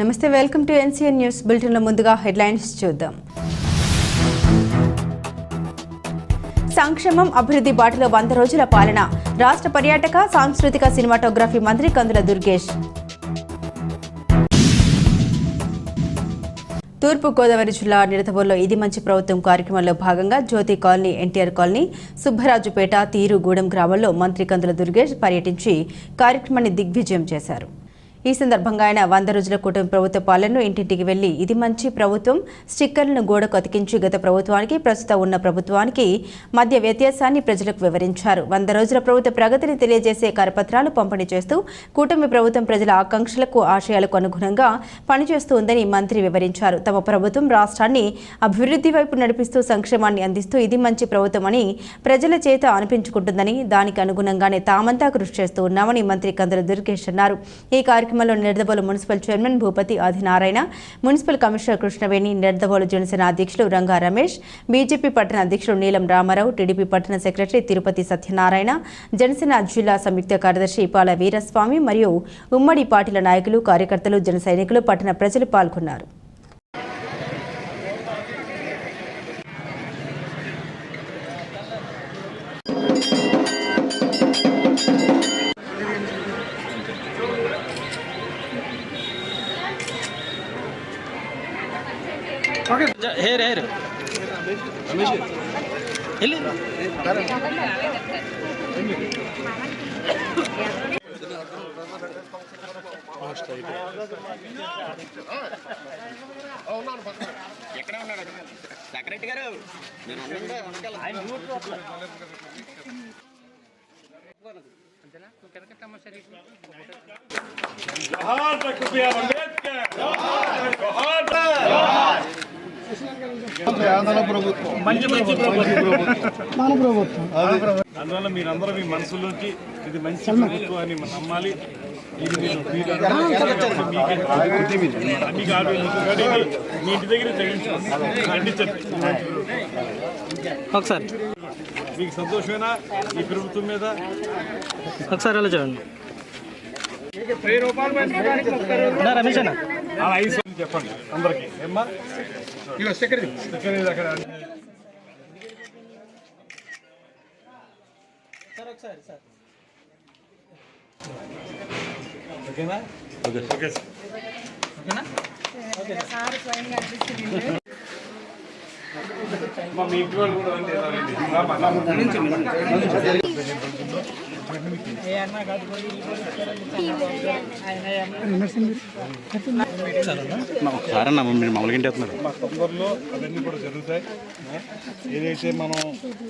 నమస్తే welcome to NCN news బులెటిన్లో ముందుగా హెడ్లైన్స్ చూద్దాం. సంక్షేమం అభివృద్ధి బాటలో వంద రోజుల పాలన. రాష్ట్ర పర్యాటక సాంస్కృతిక సినిమాటోగ్రఫీ మంత్రి కందుల దుర్గేష్. తూర్పుగోదావరి జిల్లా నిడతవోలులో ఇది మంచి ప్రభుత్వం కార్యక్రమంలో భాగంగా Jyothi colony NTR colony Subbarajupeta Teerugudem గ్రామాల్లో మంత్రి కందుల దుర్గేష్ పర్యటించి కార్యక్రమాన్ని దిగ్విజయం చేశారు. ఈ సందర్భంగా ఆయన వంద రోజుల కుటుంబ ప్రభుత్వ పాలనను ఇంటింటికి వెళ్ళి ఇది మంచి ప్రభుత్వం. స్టిక్కర్లను గోడకు అతికించి గత ప్రభుత్వానికి ప్రస్తుతం ఉన్న ప్రభుత్వానికి మధ్య వ్యత్యాసాన్ని ప్రజలకు వివరించారు. వంద రోజుల ప్రభుత్వ ప్రగతిని తెలియజేసే కరపత్రాలు పంపిణీ చేస్తూ కూటమి ప్రభుత్వం ప్రజల ఆకాంక్షలకు ఆశయాలకు అనుగుణంగా పనిచేస్తూ ఉందని మంత్రి వివరించారు. తమ ప్రభుత్వం రాష్ట్రాన్ని అభివృద్ధి వైపు నడిపిస్తూ సంక్షేమాన్ని అందిస్తూ ఇది మంచి ప్రభుత్వం అని ప్రజల చేత అనిపించుకుంటుందని దానికి అనుగుణంగానే తామంతా కృషి చేస్తూ ఉన్నామని మంత్రి కందుల దుర్గేష్ అన్నారు. ఈ కార్యక్రమంలో Nidadavolu municipal chairman Bhupathi Adinarayana municipal commissioner Krishnaveni Nidadavolu Janasena అధ్యక్షులు రంగా రమేష్ బీజేపీ పట్టణ అధ్యక్షుడు నీలం రామారావు టీడీపీ పట్టణ సెక్రటరీ తిరుపతి సత్యనారాయణ జనసేన జిల్లా సంయుక్త కార్యదర్శి పాల వీరస్వామి మరియు ఉమ్మడి పార్టీల నాయకులు కార్యకర్తలు జన సైనికులు పట్టణ ప్రజలు పాల్గొన్నారు. ఓకే హేర్ హేర్ వెళ్ళి ఎక్కడ ఉన్నాడు సెక్రటరీ గారు అంబేద్కర్ ఆంధ్ర ప్రభుత్వం మంచి ప్రభుత్వం అందువల్ల మీరందరూ మీ మనసులోకి ఇది మంచి ప్రభుత్వం అని నమ్మాలి. మీకు దగ్గర ఒకసారి. మీకు సంతోషమేనా? ఈ ప్రభుత్వం మీద? ఒకసారి అలా చూడండి రమేష్ చెప్పండి. అందరికి. ఏమ్మా? స్టిక్కర్ ఇది అక్కడ ఓకేనా ఓకే సార్ అమ్మా, మీ ఇంటి వాళ్ళు కూడా రండి, ఎలా రండి. ఒకసారి అన్న మీరు మామూలుగా ఇంటి మా తొందరలో అవన్నీ కూడా జరుగుతాయి ఏదైతే మనం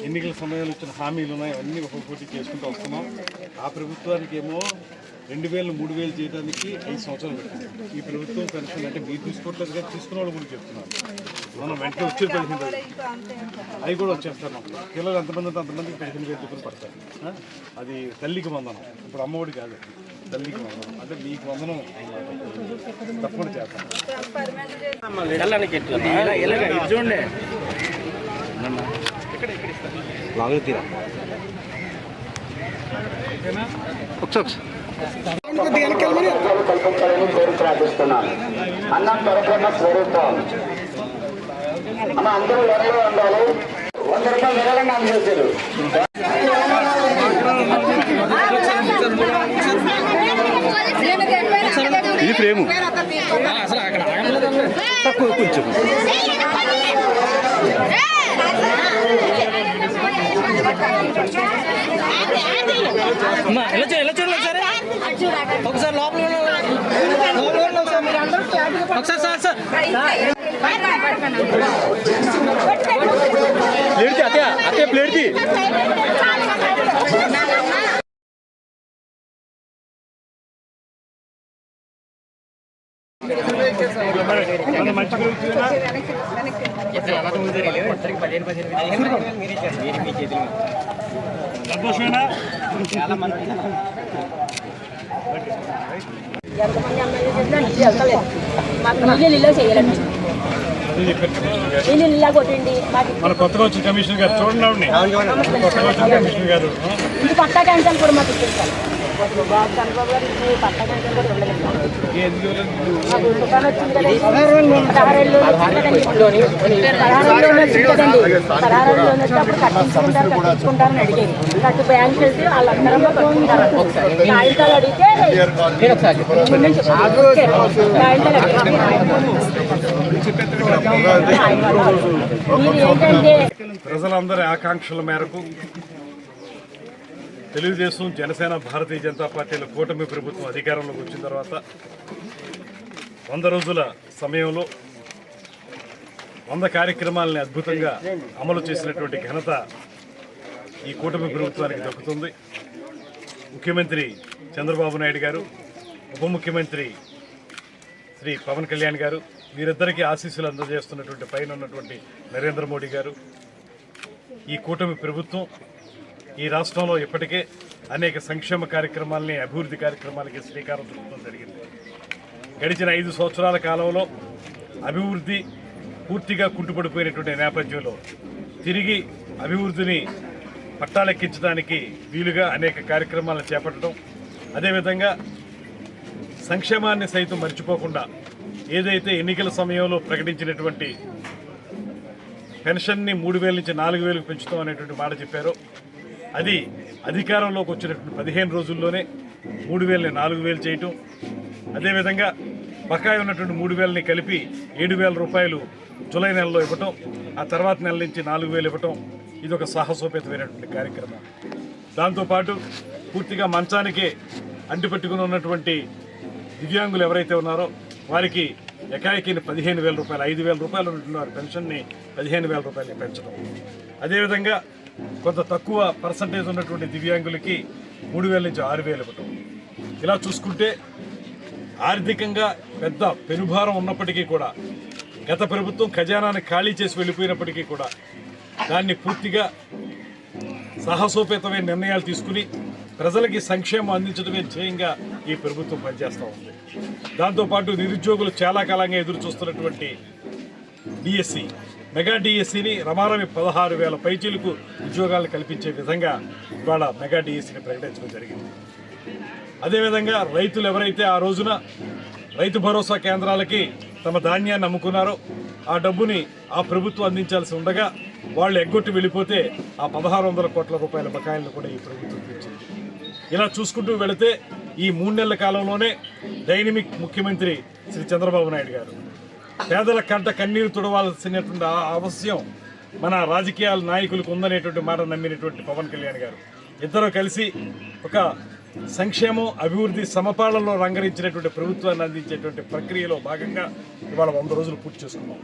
ఎన్నికల సమయంలో ఇచ్చిన హామీలు ఉన్నాయో అవన్నీ ఒక్కొక్కటి చేసుకుంటూ వస్తున్నాం. ఆ ప్రభుత్వానికి ఏమో రెండు వేలు మూడు వేలు చేయడానికి ఐదు సంవత్సరాలు పెట్టింది. ఈ ప్రభుత్వం పెన్షన్ అంటే మీరు తీసుకోవట్లేదు కానీ తీసుకున్న వాళ్ళు కూడా చెప్తున్నారు. మనం వెంటనే వచ్చే పెన్షన్. అవి కూడా వచ్చేస్తారు మాకు. పిల్లలు ఎంతమంది ఉంటే అంతమందికి పెన్షన్ చొప్పున పడతారు. అది తల్లికి వందనం. ఇప్పుడు అమ్మఒడి కాదు. తల్లికి వందనం. అంటే మీకు వందనం తప్పకుండా చేస్తాం. చూడండి. లాగు తీరా? అన్నం స్వరూపం. అమ్మ అందరూ ఎవరో ఉండాలి వంద రూపాయలు విరాళంగా అందజేశారు. ఇది తక్కువ కొంచెం. అమ్మా ఎలా చూడండి ఎలా చూడండి ఒకసారి? ఒకసారి లోపల ఒకసారి ఒకసారి సార్ సార్. ప్లేట్కి అత్తయ్య అత్తయ్య ప్లేట్కి మన మంచి ప్రభుత్వమేనా? సంతోషమేనా ఎంతమంది అమ్మాయిలు చెప్పినా నీళ్ళు వెళ్తలేదు మాకు నీళ్ళు ఇలా చేయాలండి ఇలా కొట్టండి మన కొత్తగా వచ్చిన కమిషనర్ గారు చూడండి. కొత్తగా వచ్చిన కమిషనర్ గారు ఇది పట్టా క్యాన్సల్ కూడా మాకు బాబు చంద్రబాబు గారు ఇచ్చి పట్ట కూడా కట్టించుకుంటారని కట్టు బ్యాంక్ వెళ్తే వాళ్ళందరూ కాగితాలు అడిగితే. కాగితాలు ప్రజలందరి ఆకాంక్షల మేరకు తెలుగుదేశం జనసేన భారతీయ జనతా పార్టీల కూటమి ప్రభుత్వం అధికారంలోకి వచ్చిన తర్వాత వంద రోజుల సమయంలో వంద కార్యక్రమాలని అద్భుతంగా అమలు చేసినటువంటి ఘనత ఈ కూటమి ప్రభుత్వానికి దక్కుతుంది. ముఖ్యమంత్రి చంద్రబాబు నాయుడు గారు ఉప ముఖ్యమంత్రి శ్రీ పవన్ కళ్యాణ్ గారు వీరిద్దరికీ ఆశీస్సులు అందజేస్తున్నటువంటి పైన ఉన్నటువంటి నరేంద్ర మోడీ గారు. ఈ కూటమి ప్రభుత్వం ఈ రాష్ట్రంలో ఇప్పటికే అనేక సంక్షేమ కార్యక్రమాలని అభివృద్ధి కార్యక్రమాలకి శ్రీకారం చుట్టడం జరిగింది. గడిచిన ఐదు సంవత్సరాల కాలంలో అభివృద్ధి పూర్తిగా కుంటుపడిపోయినటువంటి నేపథ్యంలో తిరిగి అభివృద్ధిని పట్టాలెక్కించడానికి వీలుగా అనేక కార్యక్రమాలను చేపట్టడం అదేవిధంగా సంక్షేమాన్ని సైతం మర్చిపోకుండా ఏదైతే ఎన్నికల సమయంలో ప్రకటించినటువంటి పెన్షన్ని మూడు వేల నుంచి నాలుగు వేలకు పెంచుతాం అనేటువంటి మాట చెప్పారో. అది అధికారంలోకి వచ్చినటువంటి పదిహేను రోజుల్లోనే మూడు వేలని నాలుగు వేలు చేయటం. అదేవిధంగా బకాయి ఉన్నటువంటి మూడు వేలని కలిపి ఏడు వేల రూపాయలు జూలై నెలలో ఇవ్వటం ఆ తర్వాత నెల నుంచి నాలుగు వేలు ఇవ్వటం ఇది ఒక సాహసోపేతమైనటువంటి కార్యక్రమం. దాంతోపాటు పూర్తిగా మంచానికే అంటిపెట్టుకుని ఉన్నటువంటి దివ్యాంగులు ఎవరైతే ఉన్నారో వారికి ఎకాయికి పదిహేను వేల రూపాయలు ఐదు వేల రూపాయలు ఉంటున్నారు. పెన్షన్ని పదిహేను వేల రూపాయలు పెంచడం. అదేవిధంగా కొంత తక్కువ పర్సంటేజ్ ఉన్నటువంటి దివ్యాంగులకి మూడు వేల నుంచి ఆరు వేలు ఇవ్వటం. ఇలా చూసుకుంటే ఆర్థికంగా పెద్ద పెనుభారం ఉన్నప్పటికీ కూడా గత ప్రభుత్వం ఖజానాన్ని ఖాళీ చేసి వెళ్ళిపోయినప్పటికీ కూడా దాన్ని పూర్తిగా సాహసోపేతమైన నిర్ణయాలు తీసుకుని ప్రజలకి సంక్షేమం అందించడమే ధ్యేయంగా ఈ ప్రభుత్వం పనిచేస్తూ ఉంది. దాంతోపాటు నిరుద్యోగులు చాలా కాలంగా ఎదురు చూస్తున్నటువంటి డిఎస్సి మెగా డిఎస్సిని రమారమి పదహారు వేల పైచీలకు ఉద్యోగాలు కల్పించే విధంగా ఇవాళ మెగా డిఎస్సిని ప్రకటించడం జరిగింది. అదేవిధంగా రైతులు ఎవరైతే ఆ రోజున రైతు భరోసా కేంద్రాలకి తమ ధాన్యాన్ని అమ్ముకున్నారో ఆ డబ్బుని ఆ ప్రభుత్వం అందించాల్సి ఉండగా వాళ్ళు ఎగ్గొట్టి వెళ్ళిపోతే ఆ పదహారు వందల కోట్ల రూపాయల బకాయిలను కూడా ఈ ప్రభుత్వం తెచ్చింది ఇలా చూసుకుంటూ వెళితే ఈ మూడు నెలల కాలంలోనే డైనమిక్ ముఖ్యమంత్రి శ్రీ చంద్రబాబు నాయుడు గారు. పేదల కంట కన్నీరు తుడవాల్సినటువంటి ఆ అవశ్యం మన రాజకీయాల నాయకులకు ఉందనేటువంటి మాట నమ్మినటువంటి పవన్ కళ్యాణ్ గారు. ఇద్దరు కలిసి ఒక సంక్షేమం అభివృద్ధి సమపాలనలో రంగరించినటువంటి ప్రభుత్వాన్ని అందించేటువంటి ప్రక్రియలో భాగంగా ఇవాళ వంద రోజులు పూర్తి చేసుకున్నాం.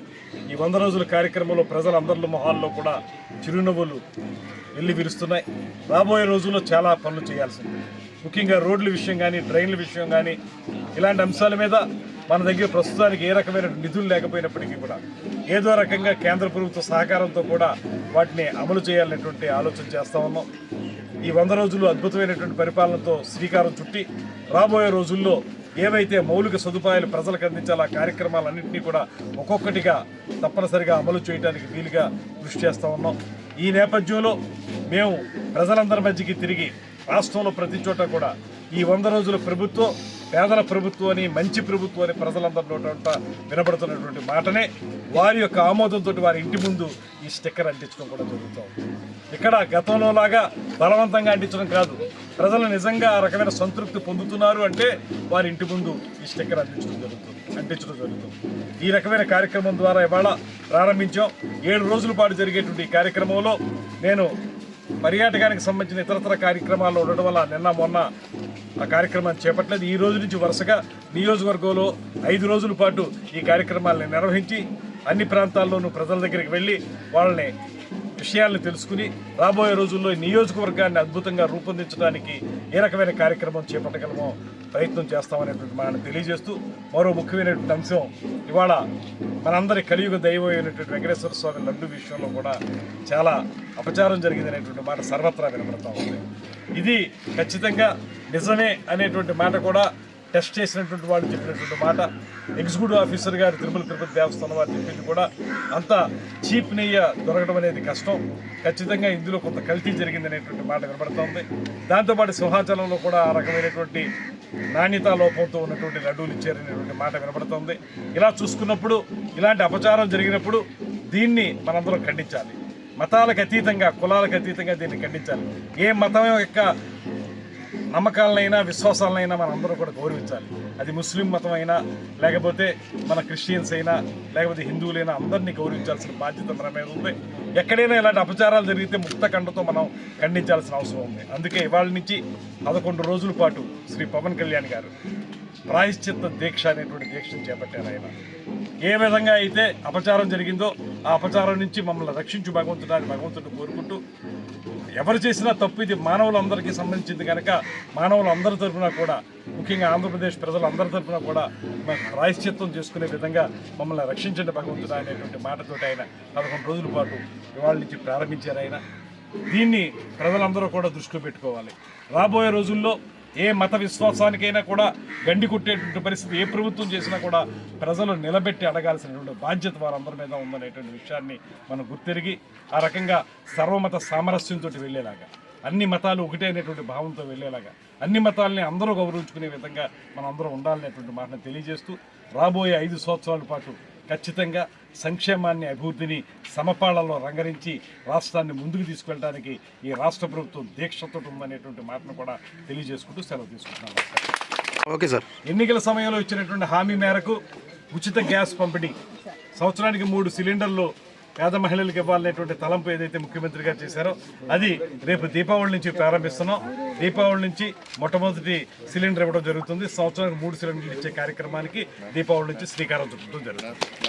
ఈ వంద రోజుల కార్యక్రమంలో ప్రజలందరిలో మొహాల్లో కూడా చిరునవ్వులు వెళ్ళి విరుస్తున్నాయి రాబోయే రోజుల్లో చాలా పనులు చేయాల్సి ఉంది ముఖ్యంగా రోడ్ల విషయం కానీ ట్రైన్ల విషయం కానీ ఇలాంటి అంశాల మీద మన దగ్గర ప్రస్తుతానికి ఏ రకమైన నిధులు లేకపోయినప్పటికీ కూడా ఏదో రకంగా కేంద్ర ప్రభుత్వ సహకారంతో కూడా వాటిని అమలు చేయాలనేటువంటి ఆలోచన చేస్తూ ఉన్నాం. ఈ వంద రోజులు అద్భుతమైనటువంటి పరిపాలనతో శ్రీకారం చుట్టి రాబోయే రోజుల్లో ఏవైతే మౌలిక సదుపాయాలు ప్రజలకు అందించాలో ఆ కార్యక్రమాలన్నింటినీ కూడా ఒక్కొక్కటిగా తప్పనిసరిగా అమలు చేయడానికి వీలుగా కృషి చేస్తూ ఉన్నాం. ఈ నేపథ్యంలో మేము ప్రజలందరి మధ్యకి తిరిగి రాష్ట్రంలో ప్రతి చోట కూడా ఈ వంద రోజుల ప్రభుత్వం పేదల ప్రభుత్వం అని మంచి ప్రభుత్వం అని ప్రజలందరిలో వినబడుతున్నటువంటి మాటనే వారి యొక్క ఆమోదంతో వారి ఇంటి ముందు ఈ స్టిక్కర్ అంటించడం కూడా జరుగుతాం ఇక్కడ గతంలో లాగా బలవంతంగా అంటించడం కాదు. ప్రజలు నిజంగా ఆ రకమైన సంతృప్తి పొందుతున్నారు అంటే వారి ఇంటి ముందు ఈ స్టిక్కర్ అంటించడం జరుగుతుంది అంటించడం జరుగుతుంది. ఈ రకమైన కార్యక్రమం ద్వారా ఇవాళ ప్రారంభించాం. ఏడు రోజుల పాటు జరిగేటువంటి ఈ కార్యక్రమంలో నేను పర్యాటకానికి సంబంధించిన ఇతరతర కార్యక్రమాల్లో ఉండడం వల్ల నిన్న మొన్న ఆ కార్యక్రమాన్ని చేపట్టలేదు. ఈ రోజు నుంచి వరుసగా నియోజకవర్గంలో ఐదు రోజుల పాటు ఈ కార్యక్రమాలను నిర్వహించి అన్ని ప్రాంతాల్లోనూ ప్రజల దగ్గరికి వెళ్ళి వాళ్ళని విషయాలను తెలుసుకుని రాబోయే రోజుల్లో నియోజకవర్గాన్ని అద్భుతంగా రూపొందించడానికి ఏ రకమైన కార్యక్రమం చేపట్టగలమో ప్రయత్నం చేస్తామనేటువంటి మాట తెలియజేస్తూ మరో ముఖ్యమైనటువంటి అంశం ఇవాళ మనందరి కలియుగ దైవం అయినటువంటి వెంకటేశ్వర స్వామి లడ్డు విషయంలో కూడా చాలా అపచారం జరిగిందనేటువంటి మాట సర్వత్రా వినపడతా ఉంది. ఇది ఖచ్చితంగా నిజమే అనేటువంటి మాట కూడా టెస్ట్ చేసినటువంటి వాళ్ళు చెప్పినటువంటి మాట ఎగ్జిక్యూటివ్ ఆఫీసర్ గారు తిరుమల తిరుపతి దేవస్థానం వారు చెప్పింది కూడా అంత చీప్ నెయ్య దొరకడం అనేది కష్టం. ఖచ్చితంగా ఇందులో కొంత కల్తీ జరిగిందనేటువంటి మాట వినబడుతోంది. దాంతోపాటు సింహాచలంలో కూడా ఆ రకమైనటువంటి నాణ్యతా లోపంతో ఉన్నటువంటి లడ్డూలు ఇచ్చారనేటువంటి మాట వినబడుతోంది. ఇలా చూసుకున్నప్పుడు ఇలాంటి అపచారం జరిగినప్పుడు దీన్ని మనందరం ఖండించాలి. మతాలకు అతీతంగా కులాలకు అతీతంగా దీన్ని ఖండించాలి. ఏ మతం యొక్క నమ్మకాలనైనా విశ్వాసాలనైనా మనం అందరూ కూడా గౌరవించాలి. అది ముస్లిం మతం అయినా లేకపోతే మన క్రిస్టియన్స్ అయినా లేకపోతే హిందువులైనా అందరినీ గౌరవించాల్సిన బాధ్యత మన మీద ఉంది. ఎక్కడైనా ఇలాంటి అపచారాలు జరిగితే ముక్త కండతో మనం ఖండించాల్సిన అవసరం ఉంది. అందుకే ఇవాళ నుంచి పదకొండు రోజుల పాటు శ్రీ పవన్ కళ్యాణ్ గారు ప్రాయశ్చిత్త దీక్ష అనేటువంటి దీక్షను చేపట్టారు ఆయన. ఏ విధంగా అయితే అపచారం జరిగిందో ఆ అపచారం నుంచి మమ్మల్ని రక్షించు భగవంతుడాన్ని భగవంతుడిని కోరుకుంటూ ఎవరు చేసినా తప్పు. ఇది మానవులందరికీ సంబంధించింది కనుక మానవులందరి తరఫున కూడా ముఖ్యంగా ఆంధ్రప్రదేశ్ ప్రజలందరి తరఫున కూడా ప్రాయశ్చిత్వం చేసుకునే విధంగా మమ్మల్ని రక్షించండి భగవంతుడు అనేటువంటి మాటతోటి ఆయన పదకొండు రోజుల పాటు ఇవాళ నుంచి ప్రారంభించారు ఆయన. దీన్ని ప్రజలందరూ కూడా దృష్టిలో పెట్టుకోవాలి. రాబోయే రోజుల్లో ఏ మత విశ్వాసానికైనా కూడా గండి కొట్టేటువంటి పరిస్థితి ఏ ప్రభుత్వం చేసినా కూడా ప్రజలు నిలబెట్టి అడగాల్సినటువంటి బాధ్యత వారందరి మీద ఉందనేటువంటి విషయాన్ని మనం గుర్తెరిగి ఆ రకంగా సర్వమత సామరస్యంతో వెళ్ళేలాగా అన్ని మతాలు ఒకటే అనేటువంటి భావంతో వెళ్ళేలాగా అన్ని మతాలని అందరూ గౌరవించుకునే విధంగా మనం అందరూ ఉండాలనేటువంటి మాటను తెలియజేస్తూ రాబోయే ఐదు సంవత్సరాల పాటు ఖచ్చితంగా సంక్షేమాన్ని అభివృద్ధిని సమపాళలో రంగరించి రాష్ట్రాన్ని ముందుకు తీసుకెళ్ళడానికి ఈ రాష్ట్ర ప్రభుత్వం దీక్షతో ఉందనేటువంటి మాటను కూడా తెలియజేసుకుంటూ సెలవు తీసుకుంటున్నాను ఓకే సార్. ఎన్నికల సమయంలో ఇచ్చినటువంటి హామీ మేరకు ఉచిత గ్యాస్ పంపిణీ. సంవత్సరానికి మూడు సిలిండర్లు పేద మహిళలకు ఇవ్వాలనేటువంటి తలంపు ఏదైతే ముఖ్యమంత్రి గారు చేశారో అది రేపు దీపావళి నుంచి ప్రారంభిస్తున్నాం. దీపావళి నుంచి మొట్టమొదటి సిలిండర్ ఇవ్వడం జరుగుతుంది. సంవత్సరానికి మూడు సిలిండర్లు ఇచ్చే కార్యక్రమానికి దీపావళి నుంచి శ్రీకారం చుట్టడం జరుగుతుంది.